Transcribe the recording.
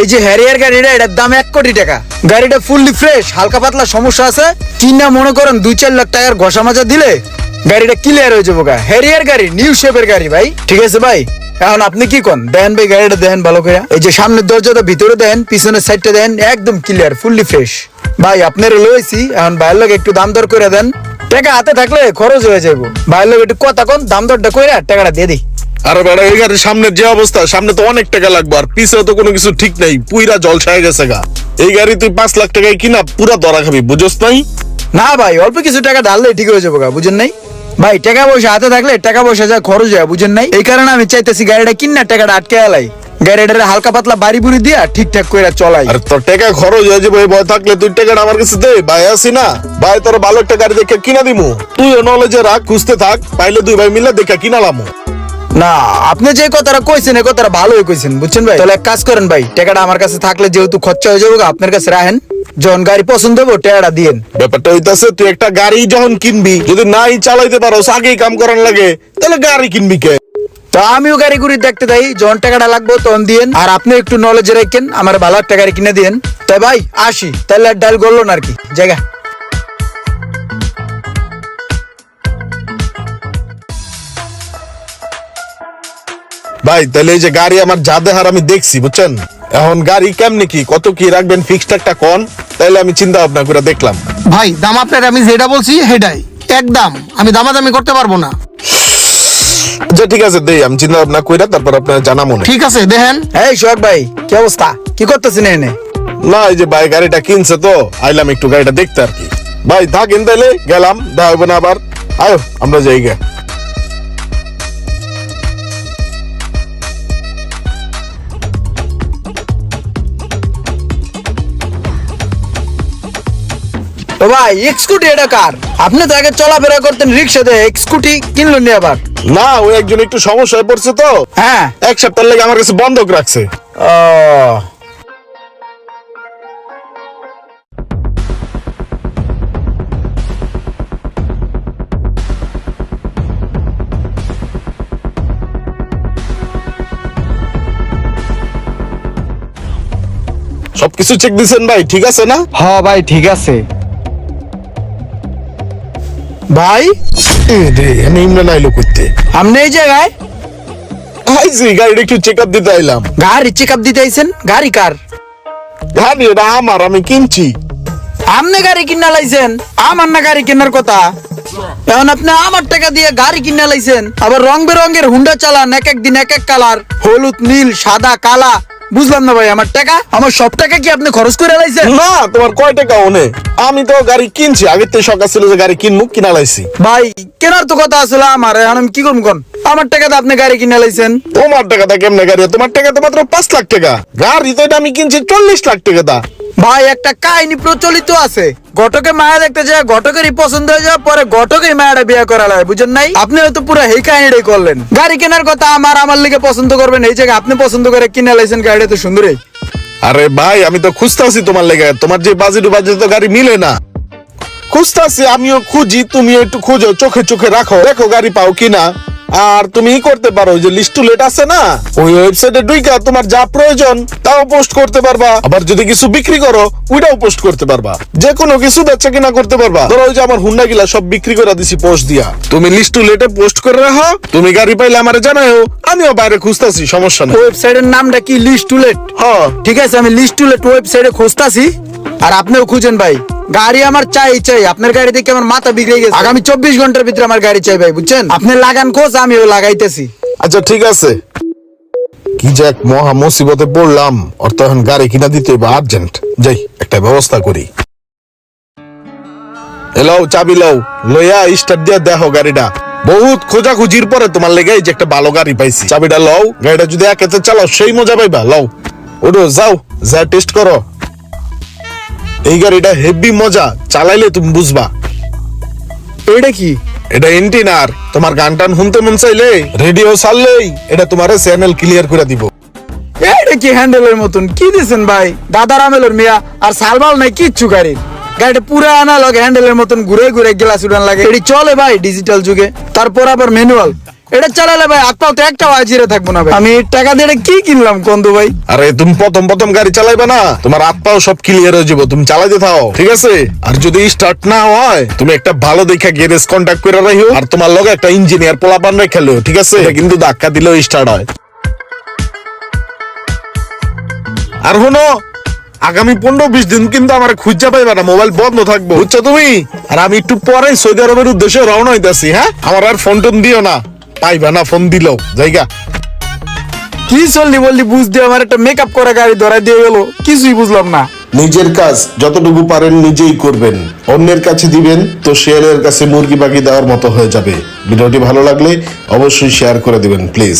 এই যে হ্যারিয়ার গাড়িটা, এটার দাম এক কোটি টাকা। গাড়িটা ফুললি ফ্রেশ হালকা পাতলা সমস্যা আছে। কিনা মনে করেন দুই চার লাখ টাকার ঘষা মাজা দিলে গাড়িটা ক্লিয়ার হয়ে যাব গা। হ্যারিয়ার গাড়ি নিউ শেপের গাড়ি ভাই। ঠিক আছে ভাই? এখন আপনি কি কন দেন ভাই, গাড়িটা দেন ভালো করে। এই যে সামনের দরজাটা, ভিতরে দেন, পিছনের সাইডটা দেন, একদম ক্লিয়ার ফুললি ফ্রেশ ভাই, আপনারা লইছি, এখন ভাইয়ের লোক একটু দাম দর করে দেন। টাকা হাতে থাকলে খরচ হয়ে যাব ভাইয়ের লোক একটু কথা কোন, দাম দরটা করে টাকাটা দিয়ে দিই। আরে বেড়া এই গাড়ির সামনের যে অবস্থা সামনে তো অনেক টাকা লাগবে আর পিছে তো কোনো কিছু ঠিক নাই পুইরা জল ছায় গেছে গা। এই গাড়ি তুই পাঁচ লাখ টাকায় কিনা পুরা দরা খাবি বুঝোস নাই? না ভাই অল্প কিছু টাকা ঢাললে ঠিক হয়ে যাব গা, বুঝেন নাই? ভাই টাকা পয়সা হাতে থাকলে টাকা পয়সা যা খরচ হয় বুঝেন নাই? এই কারণে আমি চাইতেছি গাড়িটা কিনা টাকাটা আটকে আলাই। গাড়িটার হালকা পাতলা বাড়ি বুড়ি দিয়া ঠিকঠাক করে চলাই। আর তোর টাকা খরচ হয়ে যাবে ভয় থাকলে তুই টাকাটা আমার কাছে দে ভাই আসি না? ভাই তোর ভালো একটা গাড়ি দেখে কিনা দিমু। তুইও নলেজে রাখ খুঁজতে থাক পাইলে দুই ভাই মিলে দেখে কিনালামু না আপনি যে কথাটা কইছেন এই কথাটা ভালোই কইছেন বুঝছেন ভাই? তাহলে এক কাজ করেন ভাই টাকাটা আমার কাছে থাকলে যেহেতু খরচা হয়ে যাব আপনার কাছে রাখেন। যখন গাড়ি পছন্দ হব টাকাটা দিয়েন। ব্যাপারটা হইতাছে তুই একটা গাড়ি যখন কিনবি যদি নাই চালাইতে পারো আগেই কাম করার লাগে তাহলে গাড়ি কিনবি কে? তো আমিও গাড়ি গুড়ি দেখতে যাই যখন টাকাটা লাগবো তখন দিয়েন। আর আপনি একটু নলেজ রাখেন আমার ভালো একটা গাড়ি কিনে দিয়েন। তাই ভাই আসি তাহলে ডাল করল না আর কি জায়গা। ভাই তাহলে এই যে গাড়ি আমার যা দেহার আমি দেখছি বুঝছেন? এখন গাড়ি কেমনি কি? কত কি রাখবেন? ফিক্সড একটা কন? তাহলে আমি চিন্তা ভাবনা করে দেখলাম। ভাই দাম আপনার আমি যেটা বলছি সেটাই। একদম আমি দামাদামি করতে পারব না। আচ্ছা ঠিক আছে দেই আমি চিন্তা ভাবনা কইরা তারপর আপনার জানা মনে ঠিক আছে দেখেন। এই সোহাগ ভাই কি অবস্থা? কি করতেছেন এনে? না এই যে ভাই গাড়িটা কিনছে তো আইলাম একটু গাড়িটা দেখতে আর কি। ভাই থাকেন তাহলে গেলাম দেখা হবে না আবার। আয়ো আমরা যাই গে। ও ভাই স্কুটি এটা কার? আপনি তো আগে চলাফেরা করতেন রিক্সাতে স্কুটি কিনলো নি আবার? না ওই একজন একটু সমস্যায় পড়ছে তো। হ্যাঁ। এক সপ্তাহ লেগে আমার কাছে বন্ধক রাখছে। ও। সবকিছু চেক দিছেন ভাই ঠিক আছে না? হ্যাঁ ভাই ঠিক আছে। ভাই? রে আমি ইমরান আইলো করতে আপনি এই জায়গায়? আইছি গাড়িটা একটু চেক আপ দিতে আইলাম। গাড়ি চেক আপ দিতে আইছেন? গাড়ি কার? গাড়ি এটা আমার আমি কিনছি। আপনি গাড়ি কিনা লাইছেন? আমার না গাড়ি কেনার কথা? এখন আপনি আমার টাকা দিয়ে গাড়ি কিনা লাইছেন? আবার রং বেরঙের হুন্ডা চালান এক এক দিন এক এক কালার। হলুদ নীল সাদা কালা। বুঝলাম না ভাই আমার টাকা? আমার সব টাকা কি আপনি খরচ করে লাইছেন? না তোমার কয় টাকা ওনে? আমি তো গাড়ি কিনছি আগের তো শখ ছিল যে গাড়ি কিনবো কিনা লাইছি। ভাই কেনার তো কথা আসলে আমার এখন আমি কি করব কোন? আমার টাকাতে আপনি গাড়ি কিনে লাইছেন? তোমার টাকাটা কেমনে গাড়ি? তোমার টাকা তো মাত্র পাঁচ লাখ টাকা। গাড়ি তো এটা আমি কিনছি চল্লিশ লাখ টাকা দা ভাই, একটা কাহিনী প্রচলিত আছে। ঘটকে মায়া দেখতে যায়, ঘটকেরই পছন্দ হয়ে যাওয়ার পরে ঘটকেই মায়াটা বিয়ে করা লাগে, বুঝেন নাই? আপনি হয়তো পুরো এই কাহিনীটাই করলেন। গাড়ি কেনার কথা আমার আমার লিগে পছন্দ করবেন, এই জায়গায় আপনি পছন্দ করে কিনে লাইছেন, গাড়িটা তো সুন্দরই আরে ভাই, আমি তো খুঁজতাছি তোমার লেগে, তোমার যে বাজেট বাজেট তো গাড়ি মিলে না। খুঁজতাছি, আমিও খুঁজি, তুমিও একটু খুঁজো, চোখে চোখে রাখো। দেখো গাড়ি পাও কিনা। আর তুমি ই করতে পারো ওই যে লিস্ট লেট আছে না ওই ওয়েবসাইটে ডুইকা তোমার যা প্রয়োজন তাও পোস্ট করতে পারবা। আবার যদি কিছু বিক্রি করো ওইটাও পোস্ট করতে পারবা। যে কোনো কিছু বেচা কিনা করতে পারবা। ধরো ওই যে আমার হুন্ডা গিলা সব বিক্রি করে দিছি পোস্ট দিয়া। তুমি লিস্ট টু লেটে পোস্ট করে রাখো তুমি গাড়ি পাইলে আমারে জানাও আমিও বাইরে খুঁজতাছি সমস্যা নেই। ওয়েবসাইটের নামটা কি? List to let. হ্যাঁ। ঠিক আছে আমি লিস্ট টু লেট ওয়েবসাইটে খুঁজতাছি আর আপনিও খুঁজেন ভাই। গাড়ি আমার চাই চাই। আপনার গাড়ি দেখে আমার মাথা বিগড়ে গেছে। আগামী চব্বিশ ঘণ্টার ভিতরে আমার গাড়ি চাই ভাই বুঝছেন? আপনি লাগান খোঁজ আমিও লাগাইতেছি। আচ্ছা ঠিক আছে। কি যে এক মহা মুসিবতে পড়লাম ওর তো এখন গাড়ি কিনা দিতে হবে আর্জেন্ট যাই একটা ব্যবস্থা করি। এলাও চাবি লাও। লইয়া স্টার্ট দিয়া দেখো গাড়িটা। বহুত খোঁজাখুঁজির পরে তোমার লেগে এই যে একটা ভালো গাড়ি পাইছি। চাবিটা লও গাড়িটা যদি একেতে চালাও সেই মজা পাইবা। লও। ওটো যাও যা টেস্ট করো। এই গাড়িটা হেভি মজা চালাইলে তুমি বুঝবা। এটা কি? এটা এন্টিনার তোমার গান টান শুনতে মন চাইলে রেডিও চাললেই এটা তোমার চ্যানেল ক্লিয়ার করে দিব। এটা কি হ্যান্ডেলের মতন? কি দিছেন ভাই? দাদার আমেলের মিয়া আর সালবাল নাই কিচ্ছু গাড়ির। গাড়িটা পুরো আনালগ হ্যান্ডেলের মতন ঘুরে ঘুরে গ্লাস উড়ান লাগে। এটি চলে ভাই ডিজিটাল যুগে। তারপর আবার ম্যানুয়াল এটা চালালে ভাই আত্মাও তো একটা জিরে থাকব না ভাই। আমি টাকা দিয়ে কি কিনলাম কন্দু ভাই? আরে তুমি প্রথম প্রথম গাড়ি চালাইবে না তোমার হাত পাও সব ক্লিয়ার হয়ে যাব তুমি চালাইতে থাও ঠিক আছে? আর যদি স্টার্ট না হয় তুমি একটা ভালো দেখা গ্যারেজ কন্ট্যাক্ট করে রাখিও আর তোমার লগে একটা ইঞ্জিনিয়ার পোলাপান রেখেলো ঠিক আছে? কিন্তু ধাক্কা দিলেও স্টার্ট হয়। আর হনো আগামী পনেরো বিশ দিন কিন্তু আমার খুঁজা পাইবা না মোবাইল বন্ধ থাকব। বুঝছ তুমি? আর আমি একটু পরে সৌদি আরবের উদ্দেশ্যে রওনা হইতাছি হ্যাঁ? আমার আর ফোন টোন দিও না। পাইবা না ফোন দিলেও জায়গা। কি চললি বললি বুঝ দিয়ে আমার একটা মেকআপ করা গাড়ি ধরা দিয়ে গেলো কিছুই বুঝলাম না। নিজের কাজ যতটুকু পারেন নিজেই করবেন। অন্যের কাছে দিবেন তো শেয়ারের কাছে মুরগি বাকি দেওয়ার মতো হয়ে যাবে। ভিডিওটি ভালো লাগলে অবশ্যই শেয়ার করে দিবেন প্লিজ